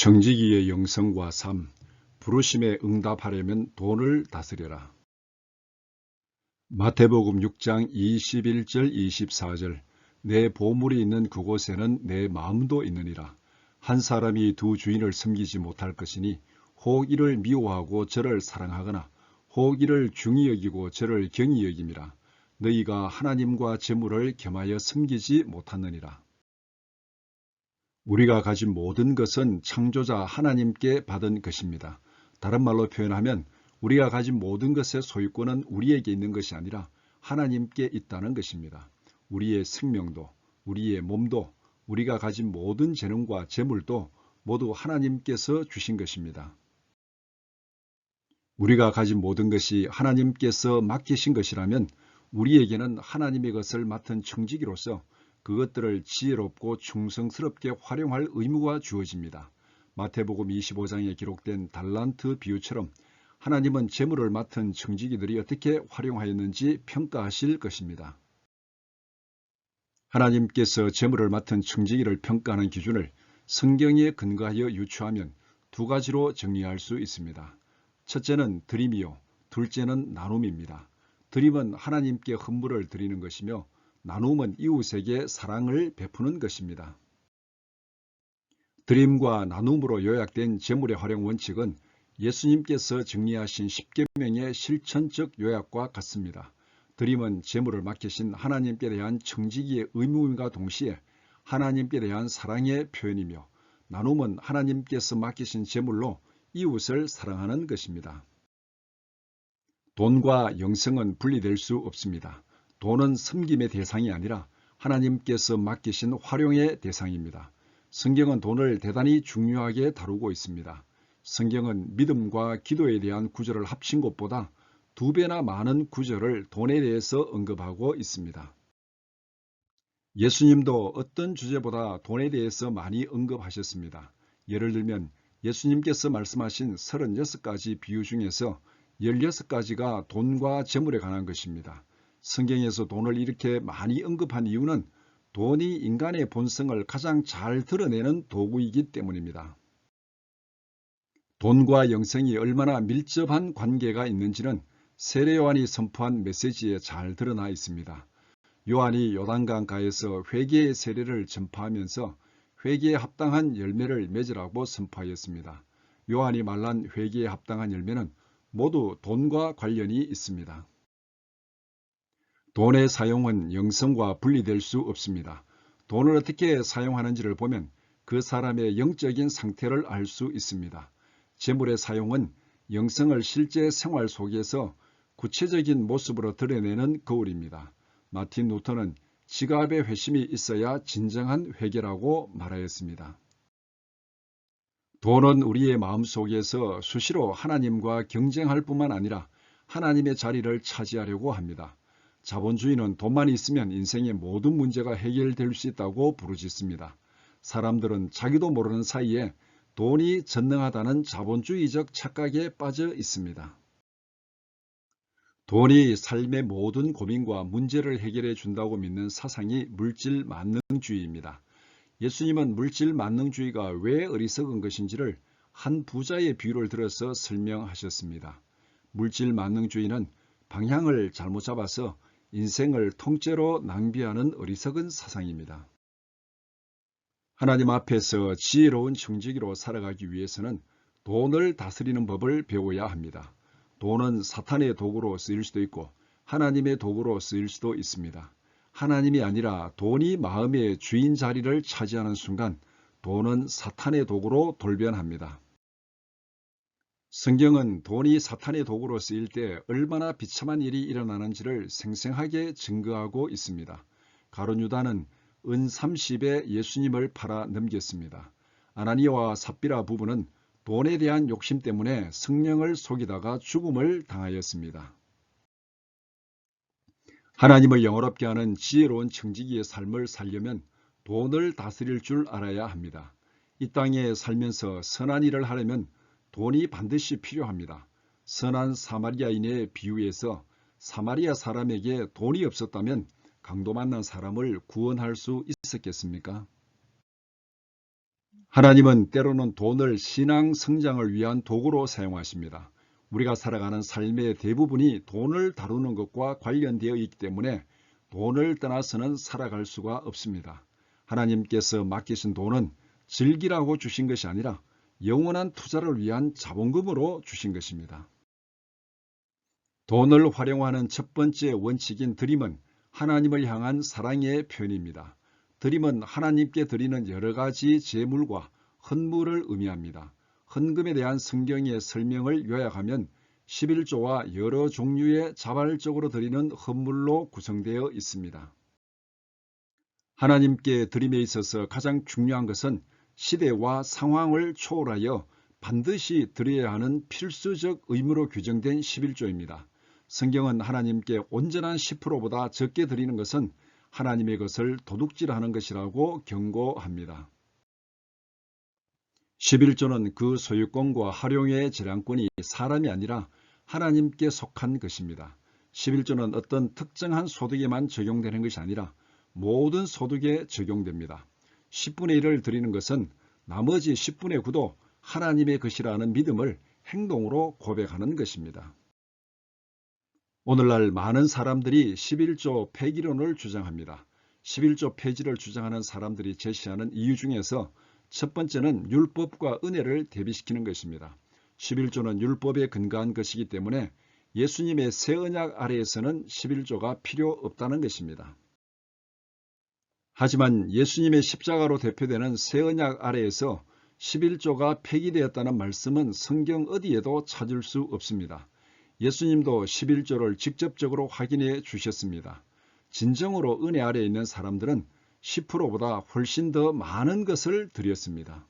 청지기의 영성과 삶, 부르심에 응답하려면 돈을 다스려라. 마태복음 6장 21절 24절 내 보물이 있는 그곳에는 내 마음도 있느니라. 한 사람이 두 주인을 섬기지 못할 것이니 혹 이를 미워하고 저를 사랑하거나 혹 이를 중히 여기고 저를 경히 여김이라. 너희가 하나님과 재물을 겸하여 섬기지 못하느니라. 우리가 가진 모든 것은 창조자 하나님께 받은 것입니다. 다른 말로 표현하면 우리가 가진 모든 것의 소유권은 우리에게 있는 것이 아니라 하나님께 있다는 것입니다. 우리의 생명도, 우리의 몸도, 우리가 가진 모든 재능과 재물도 모두 하나님께서 주신 것입니다. 우리가 가진 모든 것이 하나님께서 맡기신 것이라면 우리에게는 하나님의 것을 맡은 청지기로서 그것들을 지혜롭고 충성스럽게 활용할 의무가 주어집니다. 마태복음 25장에 기록된 달란트 비유처럼 하나님은 재물을 맡은 청지기들이 어떻게 활용하였는지 평가하실 것입니다. 하나님께서 재물을 맡은 청지기를 평가하는 기준을 성경에 근거하여 유추하면 두 가지로 정리할 수 있습니다. 첫째는 드림이요, 둘째는 나눔입니다. 드림은 하나님께 헌물을 드리는 것이며 나눔은 이웃에게 사랑을 베푸는 것입니다. 드림과 나눔으로 요약된 재물의 활용 원칙은 예수님께서 정리하신 10계명의 실천적 요약과 같습니다. 드림은 재물을 맡기신 하나님께 대한 청지기의 의무임과 동시에 하나님께 대한 사랑의 표현이며 나눔은 하나님께서 맡기신 재물로 이웃을 사랑하는 것입니다. 돈과 영성은 분리될 수 없습니다. 돈은 섬김의 대상이 아니라 하나님께서 맡기신 활용의 대상입니다. 성경은 돈을 대단히 중요하게 다루고 있습니다. 성경은 믿음과 기도에 대한 구절을 합친 것보다 두 배나 많은 구절을 돈에 대해서 언급하고 있습니다. 예수님도 어떤 주제보다 돈에 대해서 많이 언급하셨습니다. 예를 들면 예수님께서 말씀하신 36가지 비유 중에서 16가지가 돈과 재물에 관한 것입니다. 성경에서 돈을 이렇게 많이 언급한 이유는 돈이 인간의 본성을 가장 잘 드러내는 도구이기 때문입니다. 돈과 영성이 얼마나 밀접한 관계가 있는지는 세례 요한이 선포한 메시지에 잘 드러나 있습니다. 요한이 요단강가에서 회개의 세례를 전파하면서 회개에 합당한 열매를 맺으라고 선포하였습니다. 요한이 말한 회개에 합당한 열매는 모두 돈과 관련이 있습니다. 돈의 사용은 영성과 분리될 수 없습니다. 돈을 어떻게 사용하는지를 보면 그 사람의 영적인 상태를 알 수 있습니다. 재물의 사용은 영성을 실제 생활 속에서 구체적인 모습으로 드러내는 거울입니다. 마틴 루터는 지갑에 회심이 있어야 진정한 회개라고 말하였습니다. 돈은 우리의 마음 속에서 수시로 하나님과 경쟁할 뿐만 아니라 하나님의 자리를 차지하려고 합니다. 자본주의는 돈만 있으면 인생의 모든 문제가 해결될 수 있다고 부르짖습니다. 사람들은 자기도 모르는 사이에 돈이 전능하다는 자본주의적 착각에 빠져 있습니다. 돈이 삶의 모든 고민과 문제를 해결해 준다고 믿는 사상이 물질 만능주의입니다. 예수님은 물질 만능주의가 왜 어리석은 것인지를 한 부자의 비유를 들어서 설명하셨습니다. 물질 만능주의는 방향을 잘못 잡아서 인생을 통째로 낭비하는 어리석은 사상입니다. 하나님 앞에서 지혜로운 청지기로 살아가기 위해서는 돈을 다스리는 법을 배워야 합니다. 돈은 사탄의 도구로 쓰일 수도 있고 하나님의 도구로 쓰일 수도 있습니다. 하나님이 아니라 돈이 마음의 주인 자리를 차지하는 순간 돈은 사탄의 도구로 돌변합니다. 성경은 돈이 사탄의 도구로 쓰일 때 얼마나 비참한 일이 일어나는지를 생생하게 증거하고 있습니다. 가론 유다는 은 30에 예수님을 팔아 넘겼습니다. 아나니아와 삽비라 부부는 돈에 대한 욕심 때문에 성령을 속이다가 죽음을 당하였습니다. 하나님을 영어롭게 하는 지혜로운 청지기의 삶을 살려면 돈을 다스릴 줄 알아야 합니다. 이 땅에 살면서 선한 일을 하려면 돈이 반드시 필요합니다. 선한 사마리아인의 비유에서 사마리아 사람에게 돈이 없었다면 강도 만난 사람을 구원할 수 있었겠습니까? 하나님은 때로는 돈을 신앙 성장을 위한 도구로 사용하십니다. 우리가 살아가는 삶의 대부분이 돈을 다루는 것과 관련되어 있기 때문에 돈을 떠나서는 살아갈 수가 없습니다. 하나님께서 맡기신 돈은 즐기라고 주신 것이 아니라 영원한 투자를 위한 자본금으로 주신 것입니다. 돈을 활용하는 첫 번째 원칙인 드림은 하나님을 향한 사랑의 표현입니다. 드림은 하나님께 드리는 여러 가지 재물과 헌물을 의미합니다. 헌금에 대한 성경의 설명을 요약하면 11조와 여러 종류의 자발적으로 드리는 헌물로 구성되어 있습니다. 하나님께 드림에 있어서 가장 중요한 것은 시대와 상황을 초월하여 반드시 드려야 하는 필수적 의무로 규정된 11조입니다. 성경은 하나님께 온전한 10%보다 적게 드리는 것은 하나님의 것을 도둑질하는 것이라고 경고합니다. 11조는 그 소유권과 활용의 재량권이 사람이 아니라 하나님께 속한 것입니다. 11조는 어떤 특정한 소득에만 적용되는 것이 아니라 모든 소득에 적용됩니다. 10분의 1을 드리는 것은 나머지 10분의 9도 하나님의 것이라는 믿음을 행동으로 고백하는 것입니다. 오늘날 많은 사람들이 11조 폐기론을 주장합니다. 11조 폐지를 주장하는 사람들이 제시하는 이유 중에서 첫 번째는 율법과 은혜를 대비시키는 것입니다. 11조는 율법에 근거한 것이기 때문에 예수님의 새 언약 아래에서는 11조가 필요 없다는 것입니다. 하지만 예수님의 십자가로 대표되는 새 언약 아래에서 11조가 폐기되었다는 말씀은 성경 어디에도 찾을 수 없습니다. 예수님도 11조를 직접적으로 확인해 주셨습니다. 진정으로 은혜 아래에 있는 사람들은 10%보다 훨씬 더 많은 것을 드렸습니다.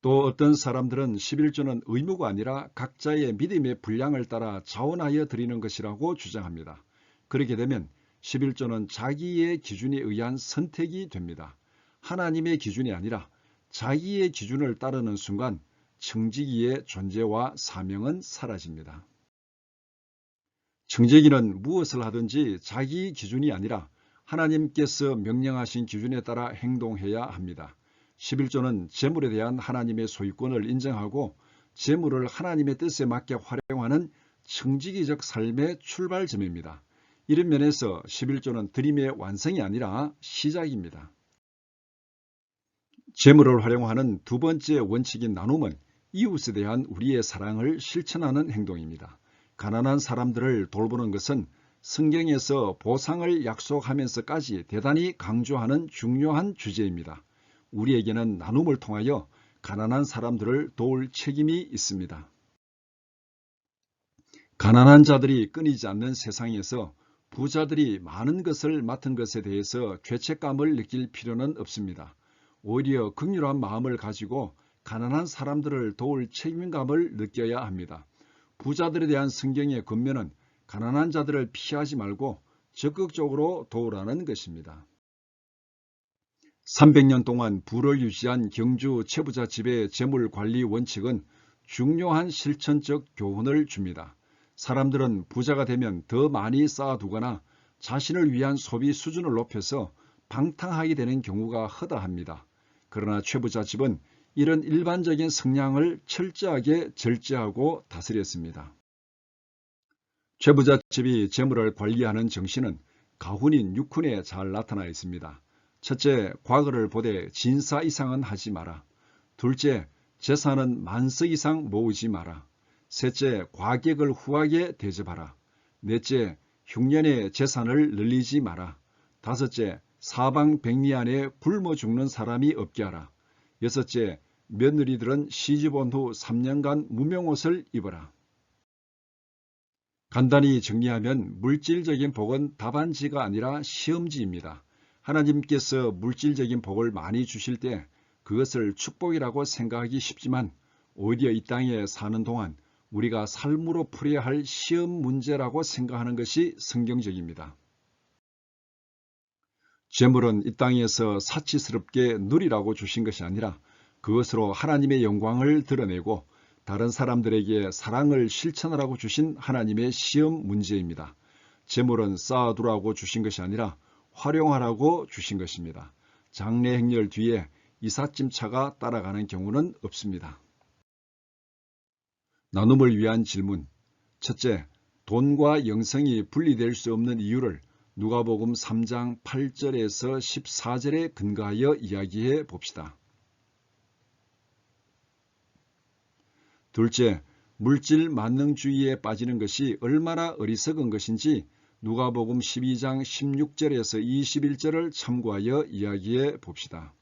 또 어떤 사람들은 11조는 의무가 아니라 각자의 믿음의 분량을 따라 자원하여 드리는 것이라고 주장합니다. 그렇게 되면 11조는 자기의 기준에 의한 선택이 됩니다. 하나님의 기준이 아니라 자기의 기준을 따르는 순간 청지기의 존재와 사명은 사라집니다. 청지기는 무엇을 하든지 자기 기준이 아니라 하나님께서 명령하신 기준에 따라 행동해야 합니다. 11조는 재물에 대한 하나님의 소유권을 인정하고 재물을 하나님의 뜻에 맞게 활용하는 청지기적 삶의 출발점입니다. 이런 면에서 11조는 드림의 완성이 아니라 시작입니다. 재물을 활용하는 두 번째 원칙인 나눔은 이웃에 대한 우리의 사랑을 실천하는 행동입니다. 가난한 사람들을 돌보는 것은 성경에서 보상을 약속하면서까지 대단히 강조하는 중요한 주제입니다. 우리에게는 나눔을 통하여 가난한 사람들을 도울 책임이 있습니다. 가난한 자들이 끊이지 않는 세상에서 부자들이 많은 것을 맡은 것에 대해서 죄책감을 느낄 필요는 없습니다. 오히려 극률한 마음을 가지고 가난한 사람들을 도울 책임감을 느껴야 합니다. 부자들에 대한 성경의 근면은 가난한 자들을 피하지 말고 적극적으로 도우라는 것입니다. 300년 동안 부를 유지한 경주 채부자 집의 재물 관리 원칙은 중요한 실천적 교훈을 줍니다. 사람들은 부자가 되면 더 많이 쌓아두거나 자신을 위한 소비 수준을 높여서 방탕하게 되는 경우가 허다합니다. 그러나 최부자 집은 이런 일반적인 성향을 철저하게 절제하고 다스렸습니다. 최부자 집이 재물을 관리하는 정신은 가훈인 육훈에 잘 나타나 있습니다. 첫째, 과거를 보되 진사 이상은 하지 마라. 둘째, 재산은 만석 이상 모으지 마라. 셋째, 과객을 후하게 대접하라. 넷째, 흉년의 재산을 늘리지 마라. 다섯째, 사방 백리 안에 굶어 죽는 사람이 없게 하라. 여섯째, 며느리들은 시집 온 후 3년간 무명옷을 입어라. 간단히 정리하면 물질적인 복은 답안지가 아니라 시험지입니다. 하나님께서 물질적인 복을 많이 주실 때 그것을 축복이라고 생각하기 쉽지만 오히려 이 땅에 사는 동안 우리가 삶으로 풀어야 할 시험 문제라고 생각하는 것이 성경적입니다. 재물은 이 땅에서 사치스럽게 누리라고 주신 것이 아니라 그것으로 하나님의 영광을 드러내고 다른 사람들에게 사랑을 실천하라고 주신 하나님의 시험 문제입니다. 재물은 쌓아두라고 주신 것이 아니라 활용하라고 주신 것입니다. 장례 행렬 뒤에 이삿짐차가 따라가는 경우는 없습니다. 나눔을 위한 질문 첫째, 돈과 영성이 분리될 수 없는 이유를 누가복음 3장 8절에서 14절에 근거하여 이야기해 봅시다. 둘째, 물질 만능주의에 빠지는 것이 얼마나 어리석은 것인지 누가복음 12장 16절에서 21절을 참고하여 이야기해 봅시다.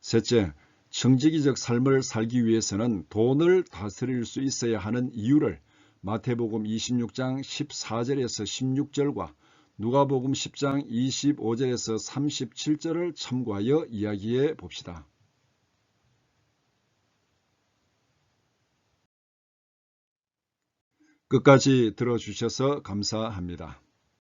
셋째, 청지기적 삶을 살기 위해서는 돈을 다스릴 수 있어야 하는 이유를 마태복음 26장 14절에서 16절과 누가복음 10장 25절에서 37절을 참고하여 이야기해 봅시다. 끝까지 들어주셔서 감사합니다.